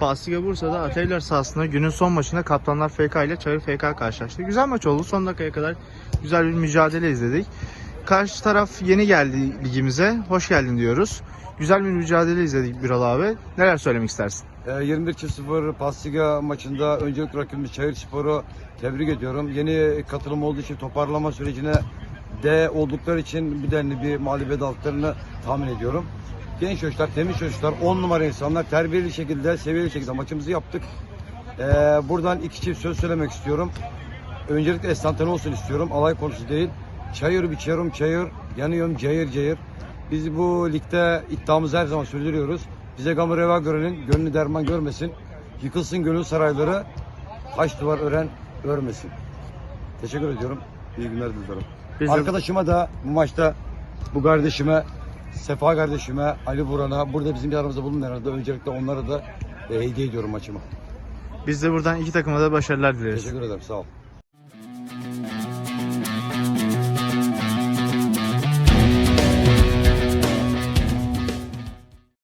Pasliga Bursa'da Atelier sahasında günün son maçında Kaptanlar FK ile Çayır FK karşılaştı. Güzel maç oldu. Son dakikaya kadar güzel bir mücadele izledik. Karşı taraf yeni geldi ligimize. Hoş geldin diyoruz. Güzel bir mücadele izledik Biral abi. Neler söylemek istersin? Ee, 21-0 Pasliga maçında öncelikle rakibimiz Çayır Spor'u tebrik ediyorum. Yeni katılım olduğu için toparlama sürecine de oldukları için bir denli bir mağlubiyet aldıklarını tahmin ediyorum. Genç çocuklar, temiz çocuklar, 10 numara insanlar terbiyeli şekilde, seviyeli şekilde maçımızı yaptık. Ee, buradan iki çift söz söylemek istiyorum. Öncelikle estantane olsun istiyorum. Alay konusu değil. Çayır biçiyorum çayır, yanıyorum cayır cayır. Biz bu ligde iddiamızı her zaman sürdürüyoruz. Bize gamı reva görenin, gönlü derman görmesin. Yıkılsın gönül sarayları, taş duvar ören örmesin. Teşekkür ediyorum. İyi günler dilerim. Biz de- Arkadaşıma da bu maçta bu kardeşime, Sefa kardeşime, Ali Buran'a, burada bizim yanımızda bulunmayanlara da öncelikle onlara da e, hediye ediyorum maçımı. Biz de buradan iki takıma da başarılar dileriz. Teşekkür ederim. Sağ ol.